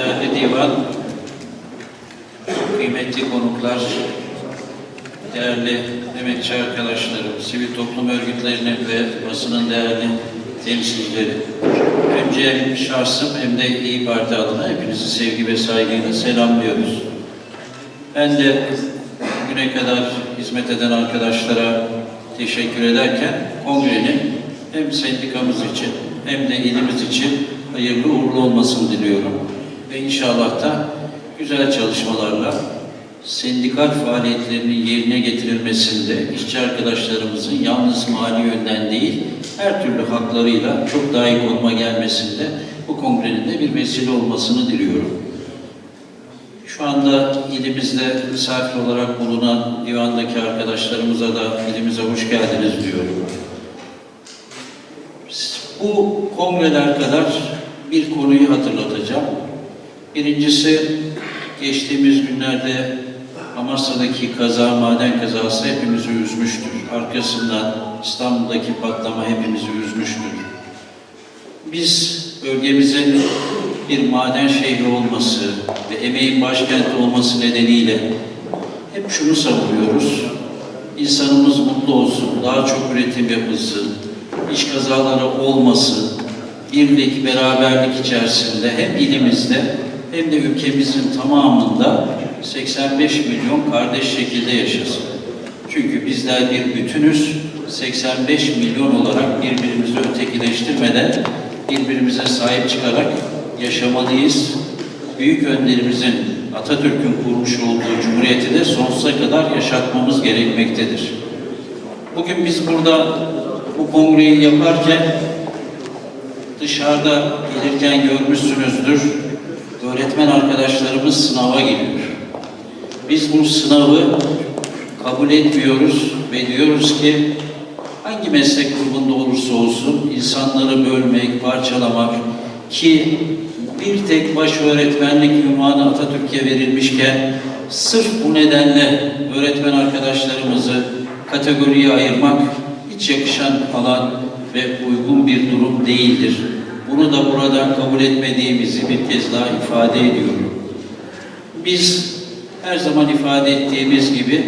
değerli divan, kıymetli konuklar, değerli emekçi arkadaşlarım, sivil toplum örgütlerinin ve basının değerli temsilcileri. Önce şahsım hem de İyi Parti adına hepinizi sevgi ve saygıyla selamlıyoruz. Ben de bugüne kadar hizmet eden arkadaşlara teşekkür ederken kongrenin hem sendikamız için hem de ilimiz için hayırlı uğurlu olmasını diliyorum. Ve inşallah da güzel çalışmalarla sendikal faaliyetlerinin yerine getirilmesinde işçi arkadaşlarımızın yalnız mali yönden değil, her türlü haklarıyla çok daha iyi konuma gelmesinde bu kongrenin de bir vesile olmasını diliyorum. Şu anda ilimizde misafir olarak bulunan divandaki arkadaşlarımıza da ilimize hoş geldiniz diyorum. Bu kongreler kadar bir konuyu hatırlatacağım. Birincisi geçtiğimiz günlerde Amasya'daki kaza, maden kazası hepimizi üzmüştür. Arkasından İstanbul'daki patlama hepimizi üzmüştür. Biz bölgemizin bir maden şehri olması ve emeğin başkenti olması nedeniyle hep şunu savunuyoruz. İnsanımız mutlu olsun, daha çok üretim yapılsın, iş kazaları olmasın, birlik, beraberlik içerisinde hem ilimizde hem de ülkemizin tamamında 85 milyon kardeş şekilde yaşasın. Çünkü bizler bir bütünüz, 85 milyon olarak birbirimizi ötekileştirmeden birbirimize sahip çıkarak yaşamalıyız. Büyük önderimizin Atatürk'ün kurmuş olduğu cumhuriyeti de sonsuza kadar yaşatmamız gerekmektedir. Bugün biz burada bu kongreyi yaparken dışarıda gelirken görmüşsünüzdür. Öğretmen arkadaşlarımız sınava giriyor. Biz bu sınavı kabul etmiyoruz ve diyoruz ki hangi meslek grubunda olursa olsun insanları bölmek, parçalamak ki bir tek baş öğretmenlik ünvanı Atatürk'e verilmişken sırf bu nedenle öğretmen arkadaşlarımızı kategoriye ayırmak hiç yakışan alan ve uygun bir durum değildir. Bunu da buradan kabul etmediğimizi bir kez daha ifade ediyorum. Biz her zaman ifade ettiğimiz gibi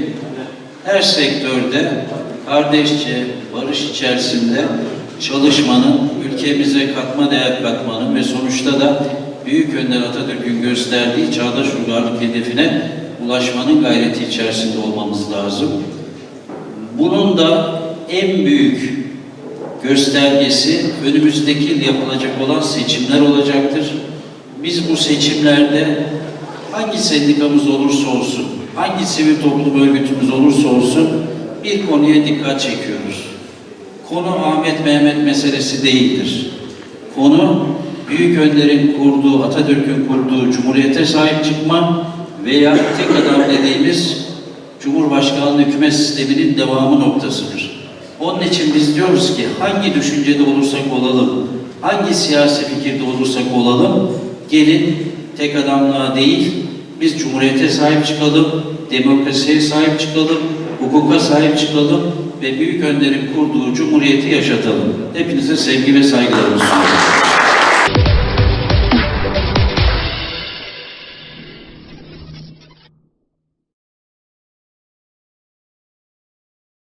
her sektörde kardeşçe, barış içerisinde çalışmanın, ülkemize katma değer katmanın ve sonuçta da Büyük Önder Atatürk'ün gösterdiği çağdaş uygarlık hedefine ulaşmanın gayreti içerisinde olmamız lazım. Bunun da en büyük göstergesi önümüzdeki yıl yapılacak olan seçimler olacaktır. Biz bu seçimlerde hangi sendikamız olursa olsun, hangi sivil toplum örgütümüz olursa olsun bir konuya dikkat çekiyoruz. Konu Ahmet Mehmet meselesi değildir. Konu Büyük Önder'in kurduğu, Atatürk'ün kurduğu cumhuriyete sahip çıkma veya tek adam dediğimiz Cumhurbaşkanlığı hükümet sisteminin devamı noktasıdır. Onun için biz diyoruz ki hangi düşüncede olursak olalım, hangi siyasi fikirde olursak olalım, gelin tek adamlığa değil, biz cumhuriyete sahip çıkalım, demokrasiye sahip çıkalım, hukuka sahip çıkalım ve Büyük Önder'in kurduğu cumhuriyeti yaşatalım. Hepinize sevgi ve saygılarımı sunuyorum.